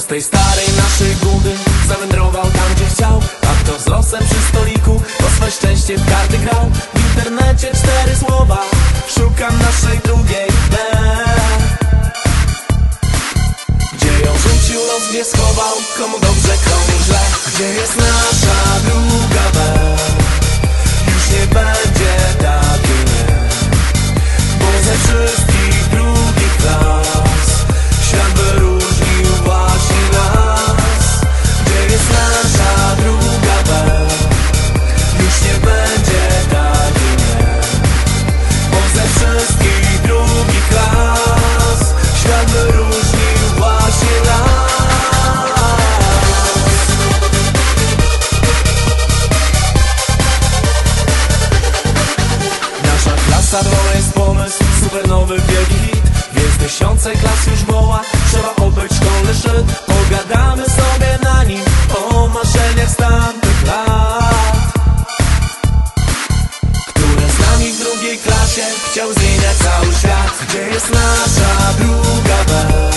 z tej starej naszej budy Zawędrował tam gdzie chciał. A kto z losem przy stoliku To swe szczęście w karty grał. W internecie cztery słowa Szukam naszej drugiej B. Gdzie ją rzucił, los gdzie schował Komu dobrze, komu źle. Gdzie jest nasza druga B To jest pomysł Supernowy wielki hit. Więc tysiące klas już woła Trzeba obyć szkolny szczyt. Pogadamy sobie na nim O marzeniach z tamtych lat. Które z nami w drugiej klasie Chciał zmieniać cały świat? Gdzie jest nasza druga B?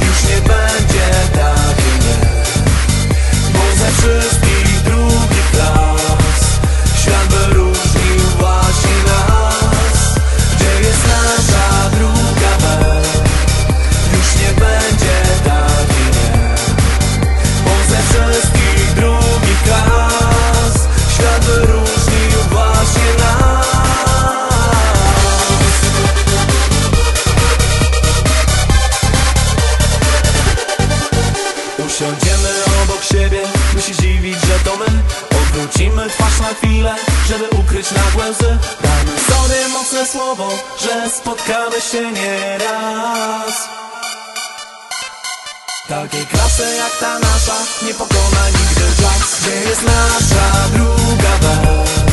Już nie będzie takiej na chwilę, żeby ukryć nagłe łzy. Damy sobie mocne słowo, że spotkamy się nie raz Takiej klasy jak ta nasza nie pokona nigdy czas Gdzie jest nasza druga B?